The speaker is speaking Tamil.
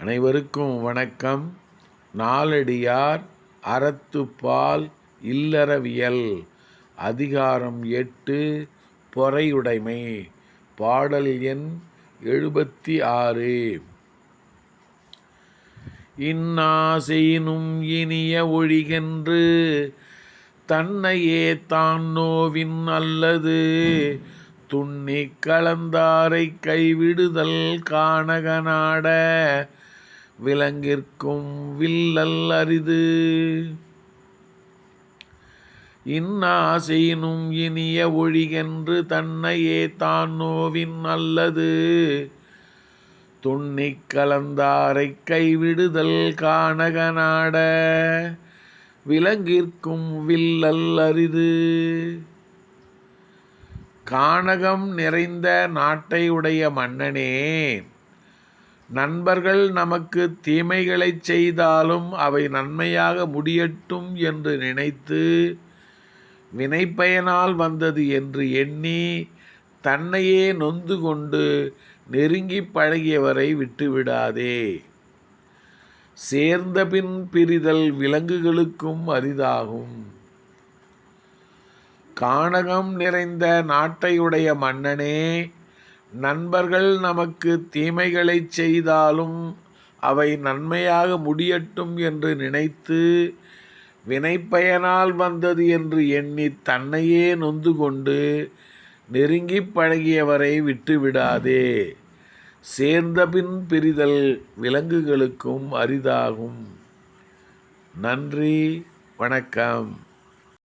அனைவருக்கும் வணக்கம். நாலடியார் அறத்துப்பால் இல்லறவியல். அதிகாரம் எட்டு பொறையுடைமை. பாடல் எண் எழுபத்தி ஆறு. இன்னாசெயினும் இனிய ஒழிகென்று தன்னையே தான் நோவின் அல்லது துண்ணி கலந்தாரை கைவிடுதல் காணகனாட விலங்கிற்கும் வில்லல் அரிது. இன்னாசையினும் இனிய ஒழிகென்று தன்னையே தான் நோவின் அல்லது. துண்ணிக் கலந்தாரை கைவிடுதல் காணகனாட விலங்கிற்கும் வில்லல் அரிது. கானகம் நிறைந்த நாட்டை உடைய மன்னனே நண்பர்கள் நமக்கு தீமைகளைச் செய்தாலும் அவை நன்மையாக முடியட்டும் என்று நினைத்து வினைப்பயனால் வந்தது என்று எண்ணி தன்னையே நொந்து கொண்டு நெருங்கி பழகியவரை விட்டுவிடாதே. சேர்ந்த பின் பிரிதல் விலங்குகளுக்கும் அரிதாகும். கானகம் நிறைந்த நாட்டையுடைய மன்னனே நண்பர்கள் நமக்கு தீமைகளைச் செய்தாலும் அவை நன்மையாக முடியட்டும் என்று நினைத்து வினைப்பயனால் வந்தது என்று எண்ணி தன்னையே நொந்து கொண்டு நெருங்கி பழகியவரை விட்டுவிடாதே. சேர்ந்தபின் பிரிதல் விலங்குகளுக்கும் அரிதாகும். நன்றி வணக்கம்.